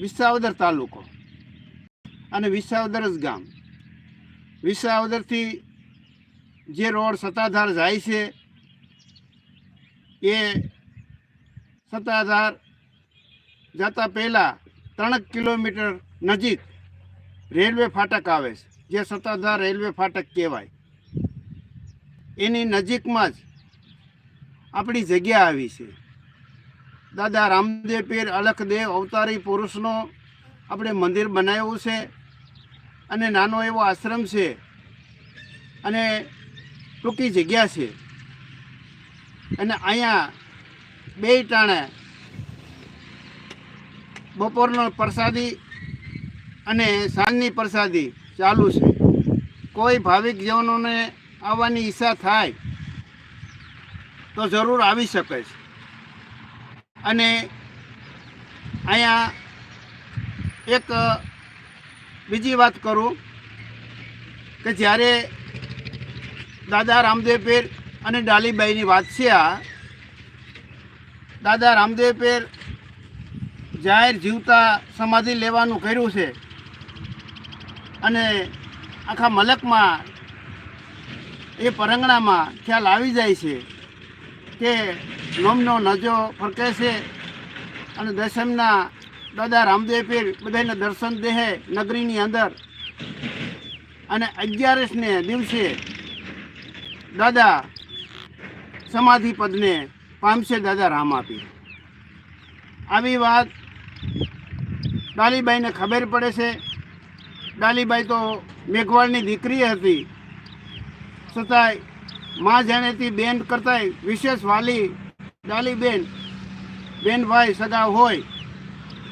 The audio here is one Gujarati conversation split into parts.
વિસાવદર તાલુકો અને વિસાવદર જ ગામ. વિસાવદરથી જે રોડ સત્તાધાર જાય છે, એ સત્તાધાર જતા પહેલાં ત્રણ કિલોમીટર નજીક રેલવે ફાટક આવે છે, જે સત્તાધાર રેલવે ફાટક કહેવાય. એની નજીકમાં જ આપણી જગ્યા આવી છે. દાદા રામદેવ પીર અલખદેવ અવતારી પુરુષનો આપણે મંદિર બનાવ્યું છે અને નાનો એવો આશ્રમ છે અને ટૂંકી જગ્યા છે. અને અહીંયા બે ટાણે બપોરનો પ્રસાદી અને સાંજની પ્રસાદી ચાલુ છે. કોઈ ભાવિક જીવનોને આવવાની ઈચ્છા થાય તો જરૂર આવી શકે છે. અને અહીંયા એક બીજી વાત કરું કે જ્યારે દાદા રામદેવ પેર અને ડાલીબાઈની વાત છે આ, દાદા રામદેવ પેર જાહેર જીવતા સમાધિ લેવાનું કર્યું છે અને આખા મલકમાં એ પરંગણામાં ખ્યાલ આવી જાય છે કે નોમનો નજો ફરકે છે અને દશમના દાદા રામદેવ પીર બધાને દર્શન દેહે નગરીની અંદર. અને અગિયારસને દિવસે દાદા સમાધિ પદને પામશે દાદા રામ આપી. આવી વાત ડાલીબાઈને ખબર પડે છે. ડાલીબાઈ તો મેઘવાળની દીકરી હતી. છતાંયમાં જાણેતી બેન કરતાંય વિશેષ વાલી ડાલીબેન બેનભાઈ સગા હોય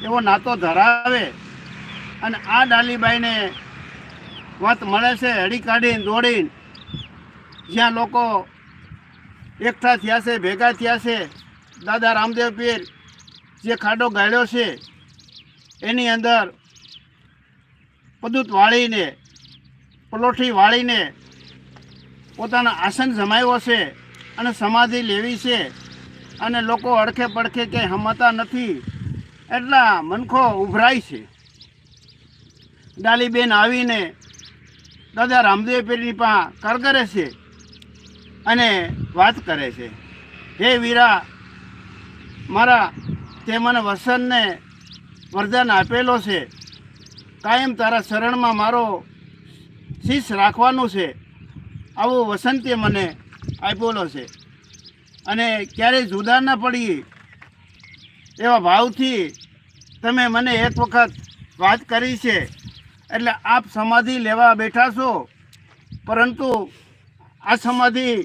એવો નાતો ધરાવે અને આ ડાલીબાઈને વાત મળે છે હળી કાઢીને દોડીને, જ્યાં લોકો એકઠા થયા છે, ભેગા થયા છે, દાદા રામદેવ પીર જે ખાડો ગાળ્યો છે, એની અંદર પદૂત વાળીને પલોઠી વાળીને પોતાના આસન જમાવ્યો છે અને સમાધિ લેવી છે. અને લોકો અડખે પડખે ક્યાંય હમતા નથી, એટલા મનખો ઉભરાય છે. ડાલીબેન આવીને દાદા રામદેવ પીરની પાસે કરગરે છે અને વાત કરે છે. હે વીરા, મારા તે મને વસનને વરદાન આપેલો છે. કાયમ તારા શરણમાં મારો શીશ રાખવાનું છે. આવો વસંતે મને આપેલો છે. અને ક્યારેય જુદા ન પડી એવા ભાવથી તમે મને એક વખત વાત કરી છે. એટલે આપ સમાધિ લેવા બેઠા છો. પરંતુ આ સમાધિ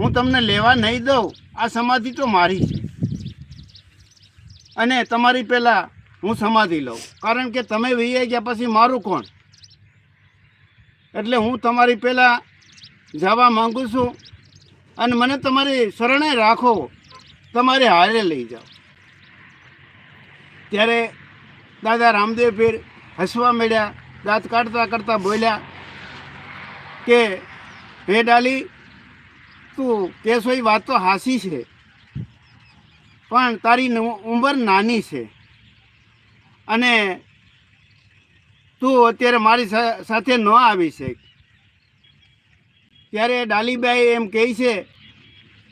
હું તમને લેવા નહીં દઉં. આ સમાધિ તો મારી છે. અને તમારી પહેલાં હું સમાધિ લઉં. કારણ કે તમે વહી ગયા પછી મારું કોણ? એટલે હું તમારી પહેલાં જવા માગું છું. અને મને તમારી શરણે રાખો. તમારે હારે લઈ જાઓ. ત્યારે દાદા રામદેવ પીર હસવા મળ્યા દાંત કાઢતા કાઢતા બોલ્યા કે, હે ડાલી, તું કેશોઈ વાત તો હાસી છે, પણ તારી ઉંમર નાની છે. અને તું અત્યારે મારી સાથે ન આવી છે ત્યારે ડાલીબાઈ એમ કહે છે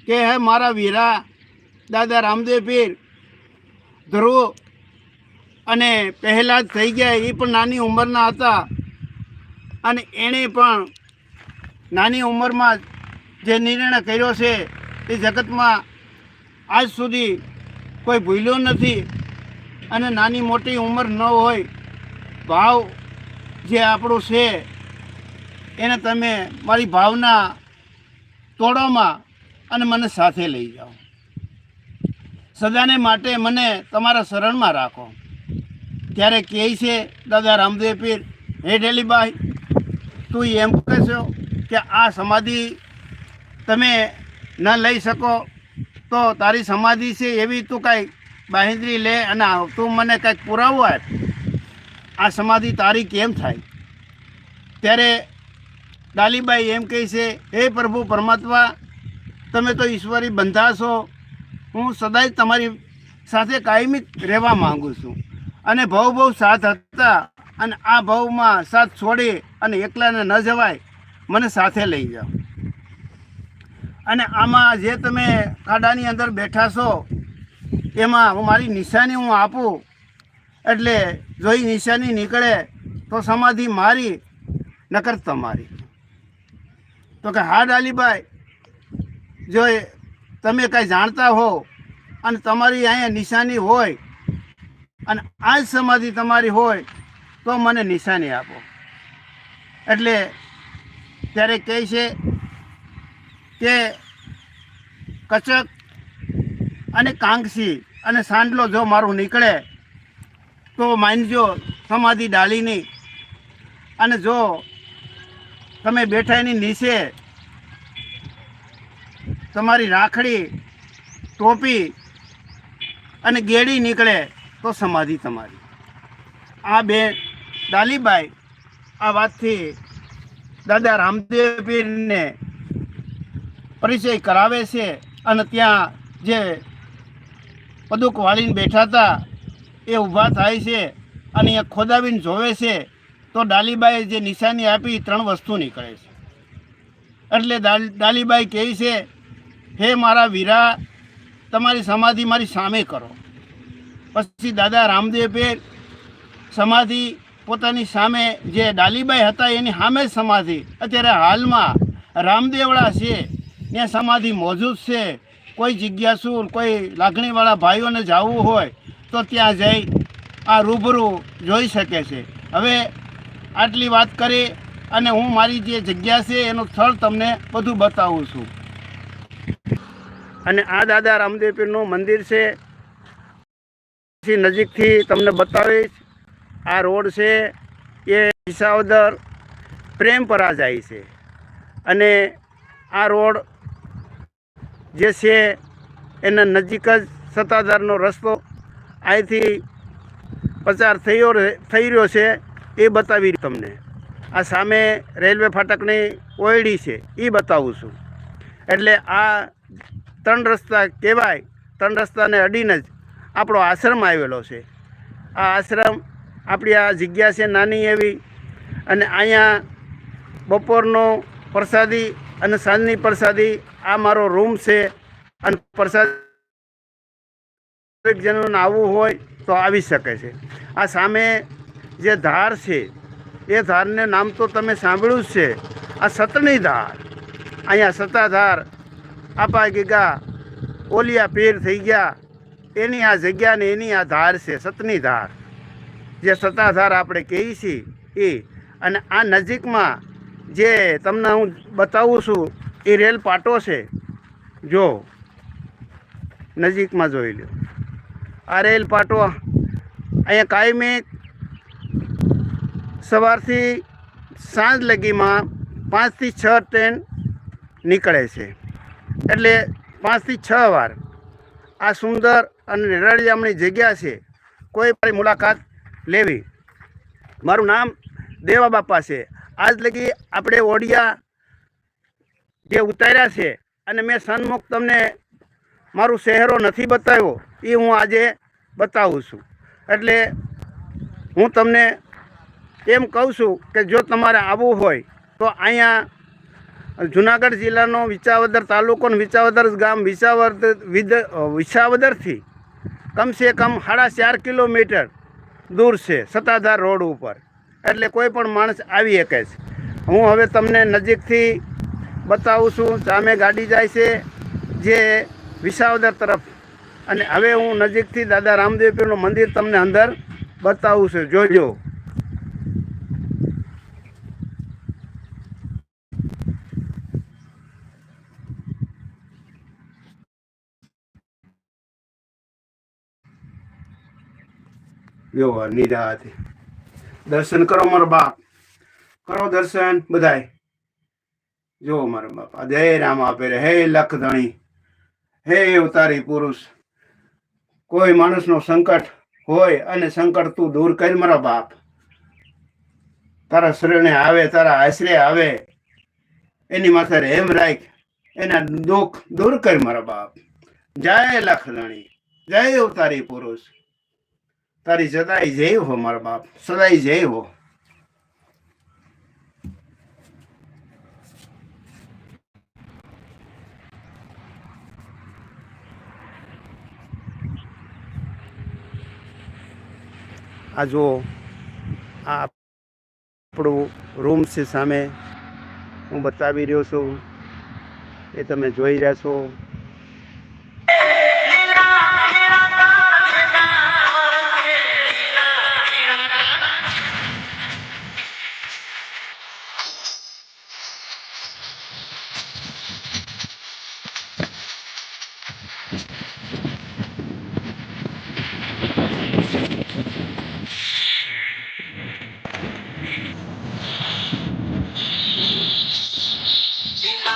કે, હે મારા વીરા, દાદા રામદેવ પીર, ધ્રુવ અને પહેલાં જ થઈ ગયા એ પણ નાની ઉંમરના હતા. અને એણે પણ નાની ઉંમરમાં જે નિર્ણય કર્યો છે એ જગતમાં આજ સુધી કોઈ ભૂલ્યો નથી. અને નાની મોટી ઉંમર ન હોય, ભાવ જે આપણું છે એને તમે મારી ભાવના તોડોમાં અને મને સાથે લઈ જાઓ. સદાને માટે મને તમારા શરણમાં રાખો. ત્યારે કહે છે, દાદા રામદેવ પીર, હે ડેલીબાઈ તું એમ કહેશો કે આ સમાધિ તમે ન લઈ શકો, તો તારી સમાધિ છે એવી તું કાંઈ બાહેંધરી લે અને તું મને કાંઈક પુરાવો આપ. આ સમાધિ તારી કેમ થાય? ત્યારે ડાલીબાઈ એમ કહે છે, હે પ્રભુ પરમાત્મા, તમે તો ઈશ્વરી બંધા છો. હું સદાય તમારી સાથે કાયમી રહેવા માંગુ છું. અને ભાવ ભાવ સાથ હતા અને આ ભાવમાં સાથ છોડી અને એકલાને ન જવાય, મને સાથે લઈ જાઓ. અને આમાં જે તમે ખાડાની અંદર બેઠા છો, એમાં હું મારી નિશાની હું આપું. એટલે જો એ નિશાની નીકળે, તો સમાધિ મારી, નકર તમારી. તો કે, હા ડાલીભાઈ જો તમે કાંઈ જાણતા હો અને તમારી અહીંયા નિશાની હોય અને આ જ સમાધિ તમારી હોય તો મને નિશાની આપો. એટલે ત્યારે કહે છે કે કચક અને કાંગસી અને સાંડલો જો મારું નીકળે તો માનજો સમાધિ ડાળીની અને જો તમે બેઠા એની નીચે તમારી રાખડી, ટોપી અને ગેડી નીકળે તો સમાધિ તમારી. આ બે ડાલીબાઈ આ વાતથી દાદા રામદેવ પીરને પરિચય કરાવે છે અને ત્યાં જે પદુક વાળીને બેઠા હતા એ ઊભા થાય છે અને એ ખોદાવીને જોવે છે તો ડાલીબાઈએ જે નિશાની આપી ત્રણ વસ્તુ નીકળે છે. એટલે ડાલીબાઈ કહે છે, હે મારા વીરા, તમારી સમાધિ મારી સામે કરો. પછી દાદા રામદેવ સમાધિ પોતાની સામે જે ડાલીબાઈ હતા એની સામે સમાધિ. અત્યારે હાલમાં રામદેવડા છે, ત્યાં સમાધિ મોજૂદ છે. કોઈ જિજ્ઞાસુ કોઈ લાગણીવાળા ભાઈઓને જવું હોય તો ત્યાં જઈ આ રૂબરૂ જોઈ શકે છે. હવે આટલી વાત કરી અને હું મારી જે જગ્યા છે, એનું સ્થળ તમને બધું બતાવું છું. અને આ દાદા રામદેવ પીરનું મંદિર છે નજીકથી તમને બતાવીશ. આ રોડ છે, એ વિસાવદર પ્રેમપરા જાય છે. અને આ રોડ જે છે, એના નજીક જ સત્તાધારનો રસ્તો અહીંથી પસાર થયો થઈ રહ્યો છે. એ બતાવી તમને. આ સામે રેલવે ફાટકની ઓયડી છે એ બતાવું છું. એટલે આ ત્રણ રસ્તા કહેવાય, ત્રણ રસ્તાને અડીને જ આપણો આશ્રમ આવેલો છે. આ આશ્રમ આપણી આ જગ્યા છે નાની એવી અને અહીંયા બપોરનો પ્રસાદી અને સાંજની પ્રસાદી આ મારો રૂમ છે અને પ્રસાદ જણને આવવું હોય તો આવી શકે છે. આ સામે જે ધાર છે, એ ધારને નામ તો તમે સાંભળ્યું જ છે. આ સતની ધાર. અહીંયા સત્તાધાર આપા ગીગા, ઓલિયા પીર થઈ ગયા. એની આ જગ્યા ને એની આ ધાર છે, સતની ધાર. જે સત્તાધાર આપણે કહીએ છીએ એ. અને આ નજીકમાં જે તમને હું બતાવું છું, એ રેલ પાટો છે. જો, નજીકમાં જોઈ લો આ રેલ પાટો, અહીંયા કાયમી સવારથી સાંજ લગીમાં પાંચથી છ ટ્રેન નીકળે છે. એટલે પાંચથી છ વાર આ સુંદર અને રળિયામણી જગ્યા છે, કોઈ પણ મુલાકાત લેવી. મારું નામ દેવા બાપા છે. આજ લગી આપણે ઓડિયા જે ઉતાર્યા છે અને મેં સન્મુખ તમને મારું શહેરો નથી બતાવ્યો, એ હું આજે બતાવું છું. એટલે હું તમને એમ કહું છું કે જો તમારે આવવું હોય, તો અહીંયા જુનાગઢ જિલ્લાનો વિસાવદર તાલુકોનો વિસાવદર ગામ વિસાવદર વિદ વિસાવદરથી કમસે કમ સાડા ચાર કિલોમીટર દૂર છે, સત્તાધાર રોડ ઉપર. એટલે કોઈ પણ માણસ આવી શકે છે. હું હવે તમને નજીકથી બતાવું છું, સામે ગાડી જાય છે, જે વિસાવદર તરફ. અને હવે હું નજીકથી દાદા રામદેવ પીરનું મંદિર તમને અંદર બતાવું છું. જોજો. જો હતી દર્શન કરો મારો બાપ. કરો દર્શન બધાય. જો મારો બાપા જય રામ આપે હે લખ ધણી હે અવતારી પુરુષ. કોઈ માણસનો સંકટ હોય અને સંકટ તું દૂર કરી મારા બાપ. તારા શરણે આવે, તારા આશરે આવે. એની માથે રેમ રાખ. એના દુઃખ દૂર કર મારા બાપ. જય લખ ધણી જય અવતારી પુરુષ. તારી સદાય જય હો, મારા બાપ. સદાય જય હો. આ જુઓ, આ આપણું રૂમ છે સામે. હું બતાવી રહ્યો છું. એ તમે જોઈ રહ્યા છો.